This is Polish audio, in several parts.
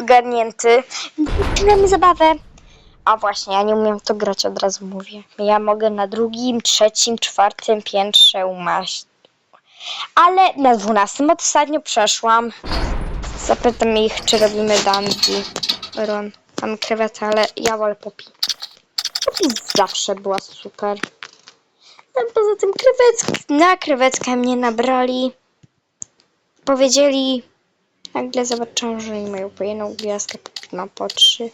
ogarnięty. Zaczynamy zabawę. A właśnie, ja nie umiem to grać, od razu mówię. Ja mogę na drugim, trzecim, czwartym piętrze umaść. Ale na dwunastym ostatnio przeszłam. Zapytam ich, czy robimy dandy. Ron, mamy krewetę, ale ja wolę Poppy. Poppy zawsze była super. A poza tym krewetk, na krewetkę mnie nabrali. Powiedzieli, nagle zobaczyłam, że oni mają po jedną gwiazdkę, ma po trzy.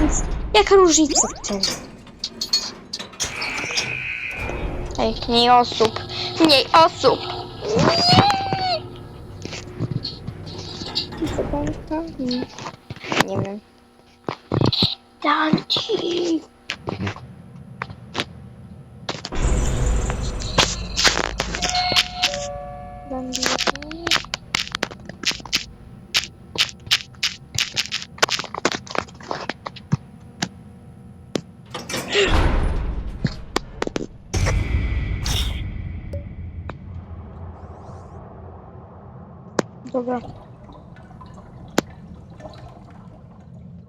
Więc jaka różnica w tym? Ej, mniej osób. Mniej osób. Nie. Nie wiem. Danci. Dobra.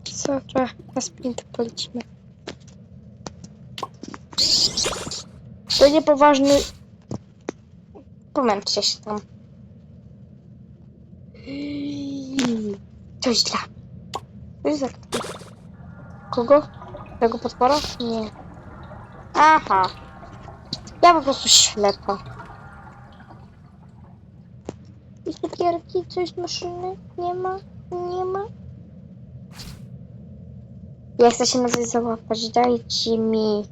Co, że na sprint polecimy. To niepoważny... Pomęczcie się tam. To źle. Za... Kogo? Tego potwora? Nie. Aha. Ja po prostu ślepa. I cukierki, coś maszyny? Nie ma? Nie ma? Ja chcę się na coś załapać, dajcie mi.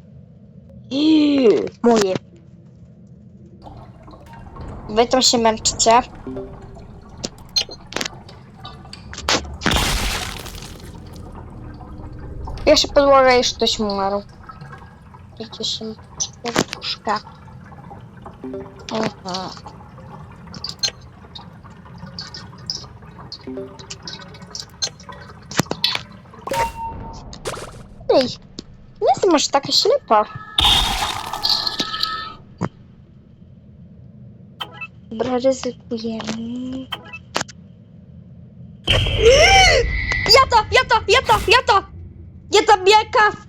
Moje. Wy to się męczcie. Jeszcze podłoga już ktoś umarł. Gdzieś się duszka. Aha. Ej, nie jestem aż taka ślepa. Dobra, ryzykujemy. Ja to, ja to, ja to, ja to! Ja to bieka!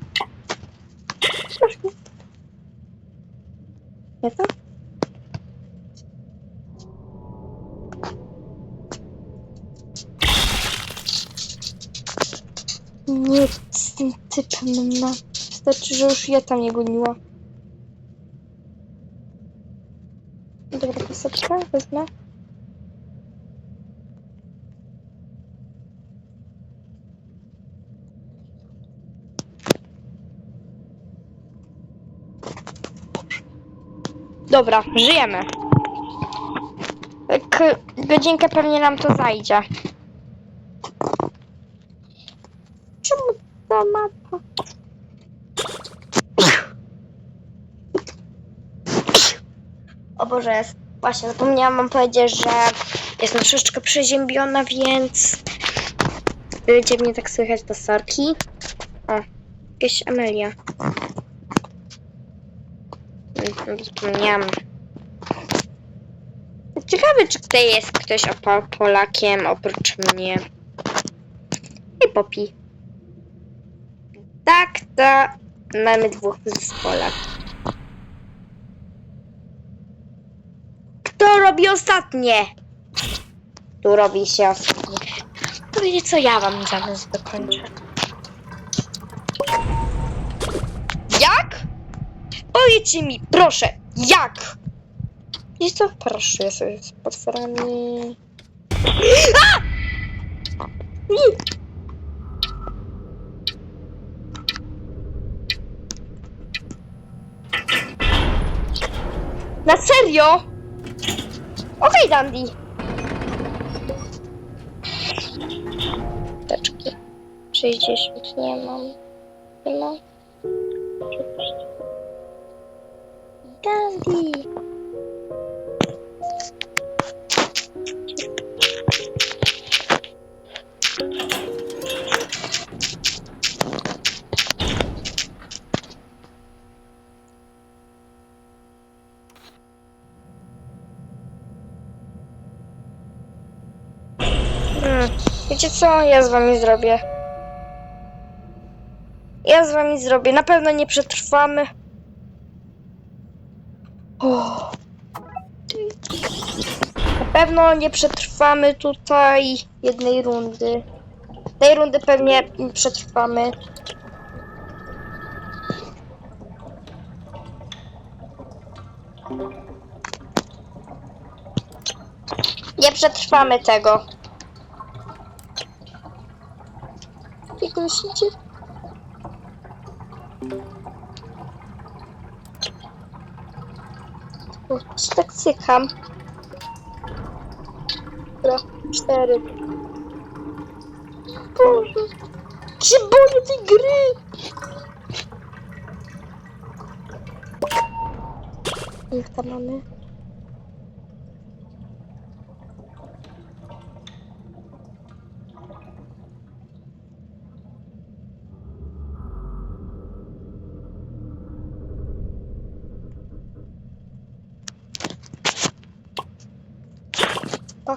Typem na... Wystarczy, że już ja tam nie goniła. Dobra, posadzka, wezmę. Dobra, żyjemy. K godzinkę pewnie nam to zajdzie. Ta mapa? O Boże. Właśnie, zapomniałam wam powiedzieć, że jest troszeczkę przeziębiona, więc będzie mnie tak słychać do sorki. O, jakieś Amelia. Zapomniałam. Ciekawe, czy tutaj jest ktoś Polakiem oprócz mnie. I Popi. Tak, to mamy dwóch zespole. Kto robi ostatnie? Tu robi się ostatnie. To wiecie co, ja wam zaraz dokończę. Jak? Powiedzcie mi, proszę, jak? I co? Proszę, ja sobie z potworami... A! Nie. Na serio? Okej, Dandy. Teczki. 60 nie mam. Nie mam. Dandy. Wiecie co? Ja z wami zrobię. Ja z wami zrobię. Na pewno nie przetrwamy. O. Na pewno nie przetrwamy tutaj jednej rundy. Tej rundy pewnie przetrwamy. Nie przetrwamy tego. Jak myślicie? O, się tak cykam. Dobra, cztery. Boże. Jak się boję mamy? O.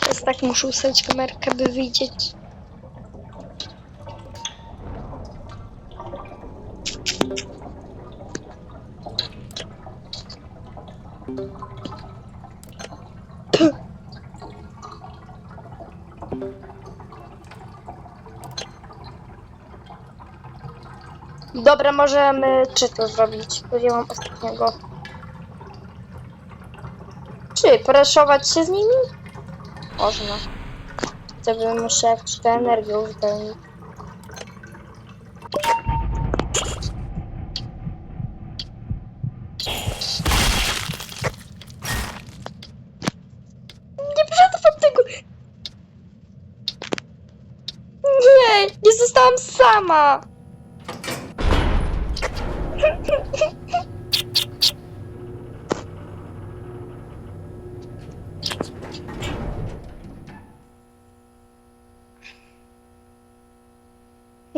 Teraz tak muszę ustawić kamerkę, by widzieć. Dobra, możemy czy to zrobić? Bo mam ostatniego. Czy preszować się z nimi? Można. To bym muszę energię uwolnić.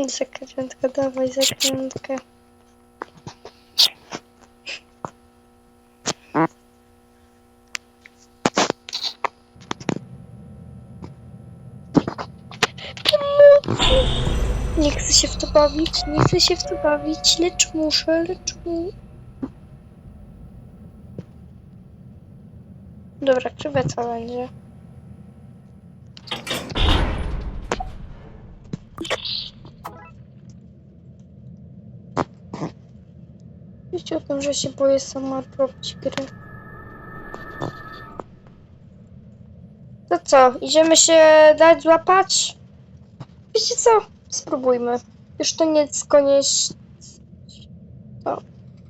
Zakrętka, dawaj zakrętkę. Nie chcę się w to bawić, nie chcę się w to bawić, lecz muszę, lecz mu... Dobra, krzyweca będzie. O tym, że się boję sama robić gry. To co, idziemy się dać złapać? Wiecie co? Spróbujmy. Już to nie jest koniec... O.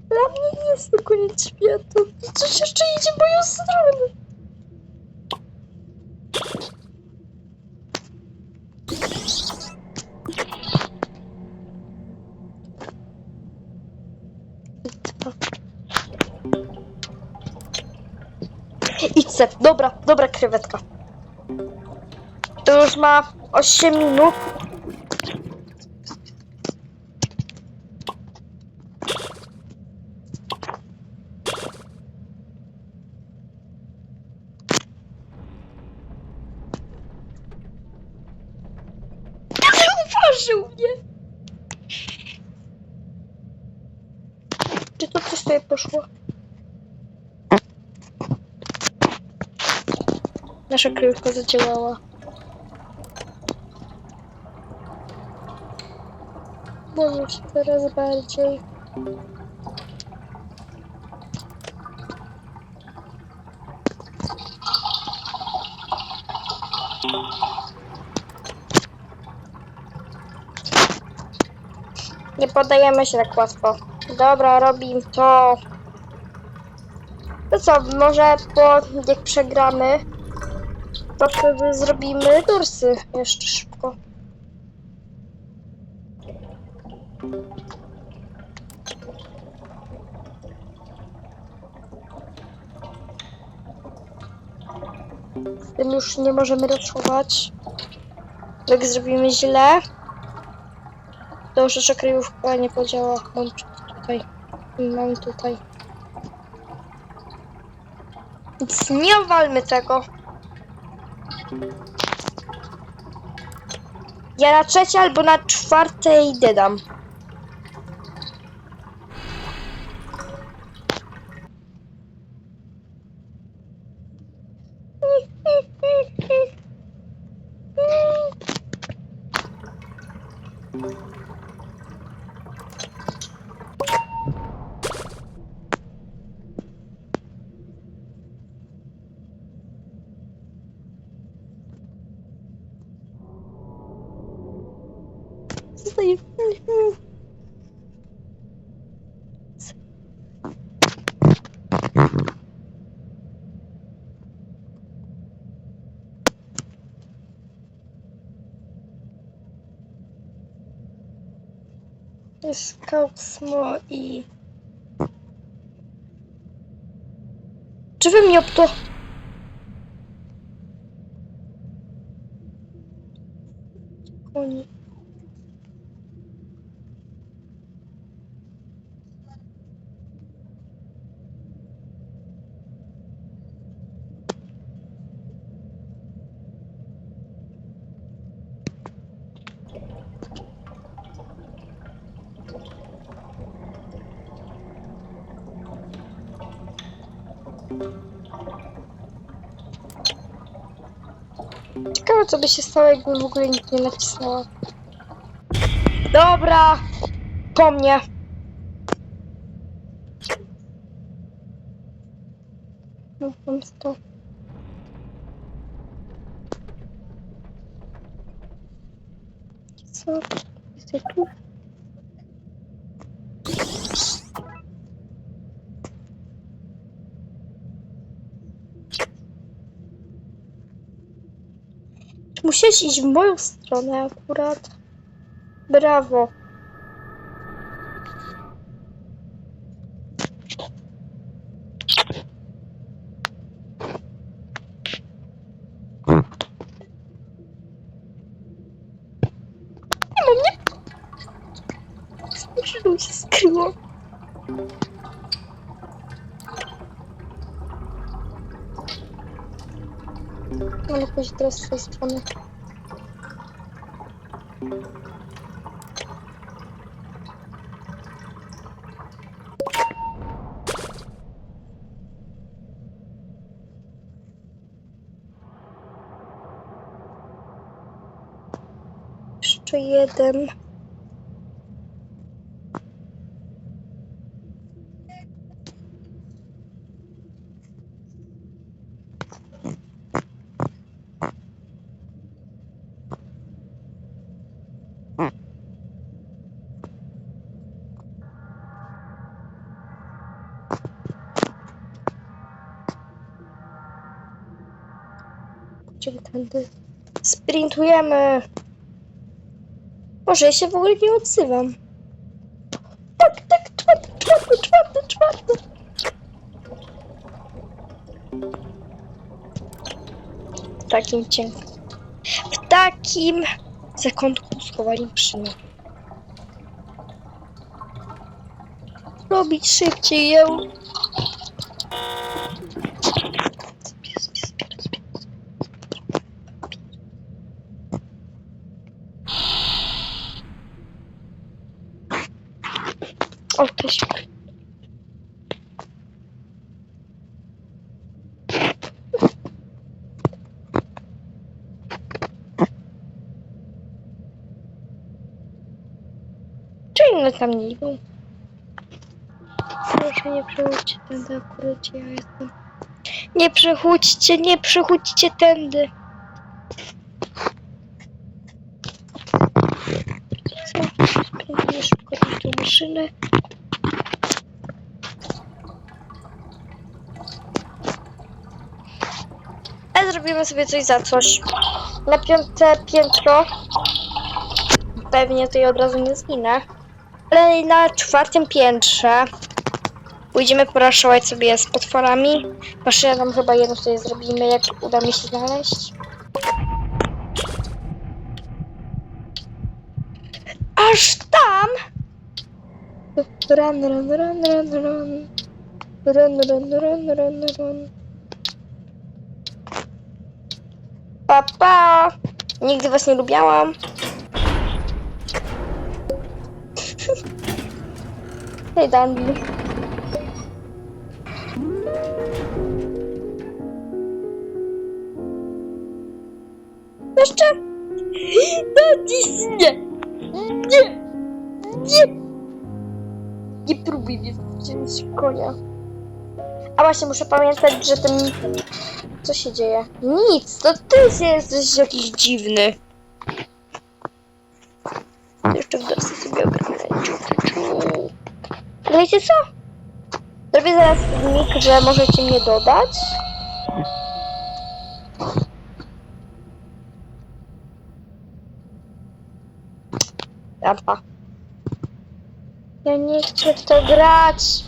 Dla mnie nie jest to koniec świata. Coś jeszcze idzie w moją stronę. Idź dobra, dobra krewetka. To już ma 8 minut. Zauważył mnie. Czy to coś tutaj poszło? Nasza kryjówka zadziałała. Boję się coraz bardziej. Nie poddajemy się tak łatwo. Dobra, robimy to. To co, może po jak przegramy, to wtedy zrobimy dorsy jeszcze szybko. Z tym już nie możemy raszować. Jak zrobimy źle, to już nasza kryjówka nie podziała. Mam tutaj. Mam tutaj. Więc nie walmy tego. Ja na trzecie albo na czwartej dodam. Skausmo i... Czy wy mnie to... Ciekawe, co by się stało, jakby w ogóle nikt nie nacisnęła. Dobra, po mnie. No, mam to. Co? Jesteś tu? Musiałeś iść w moją stronę akurat. Brawo. Nie mam, nie. Skrzydło się skryło. Ale teraz z tej strony. Jeszcze jeden. Gdzie tędy? Sprintujemy. Może ja się w ogóle nie odzywam. Tak, tak, czwarty, czwarty, czwarty, czwarty. W takim cienkim. W takim zakątku schowani przymy. Robić szybciej ją. Inne tam nie idą? Proszę nie przechodźcie tędy akurat ja jestem. Nie przechodźcie, nie przechodźcie tędy. Spróbuję szybko tą maszynę. A zrobimy sobie coś za coś. Na piąte piętro. Pewnie tutaj od razu nie zginę. Ale na czwartym piętrze pójdziemy poraszować sobie z potworami. Maszynę tam chyba jedną sobie zrobimy, jak uda mi się znaleźć. Aż tam! Run, run, run, run, run. Run, run, run, run, run. Pa, pa! Nigdy was nie lubiałam. Hej, Dandy. Jeszcze? Dandy, nie. Nie. Nie. Nie próbuj mnie wziąć w konia. A właśnie, muszę pamiętać, że ten... Co się dzieje? Nic, to ty jesteś jakiś dziwny. Jeszcze w dorsy sobie ogarnę. Wiecie co? Zrobię zaraz filmik, że możecie mnie dodać. Lampa. Ja nie chcę w to grać.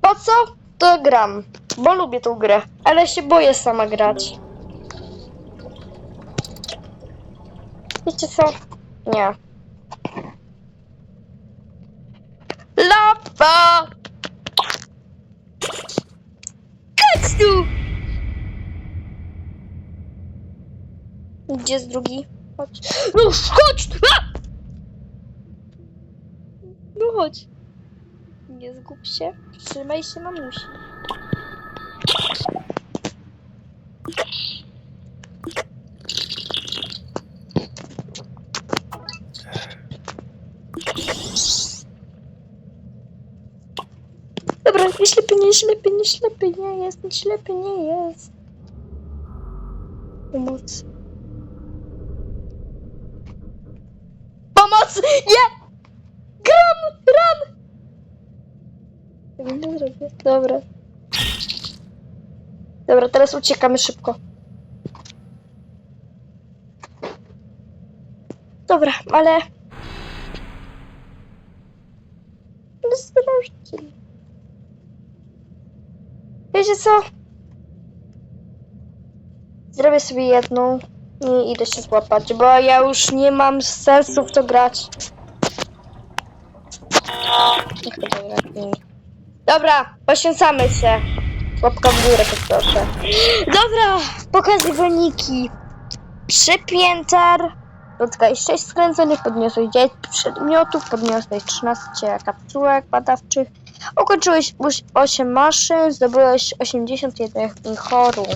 Po co? To gram, bo lubię tą grę, ale się boję sama grać. Wiecie co? Nie. Lapa! Chodź tu! Gdzie jest drugi? Chodź. No chodź! A! No chodź. Nie zgub się. Trzymaj się, mamusi. Dobra, nie ślepy, nie ślepy, nie jest, nie ślepy, nie jest. Pomoc. Pomoc! Nie! Gram! Ran! Tego nie zrobię. Dobra. Dobra, teraz uciekamy szybko. Dobra, ale... Ostrożnie. Wiecie co? Zrobię sobie jedną i idę się złapać, bo ja już nie mam sensu w to grać. Dobra, poświęcamy się. Łapka w górę poproszę. Dobra, pokażę wyniki. Przypiętar. Dotkaj 6 skręconych, podniosłeś 9 przedmiotów, podniosłeś 13 kapsułek badawczych, ukończyłeś 8 maszyn, zdobyłeś 81 chorób.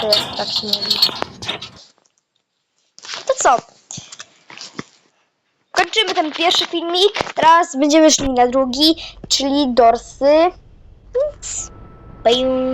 To jest tak mówi. To co? Kończymy ten pierwszy filmik. Teraz będziemy szli na drugi, czyli dorsy. Nic. Bye.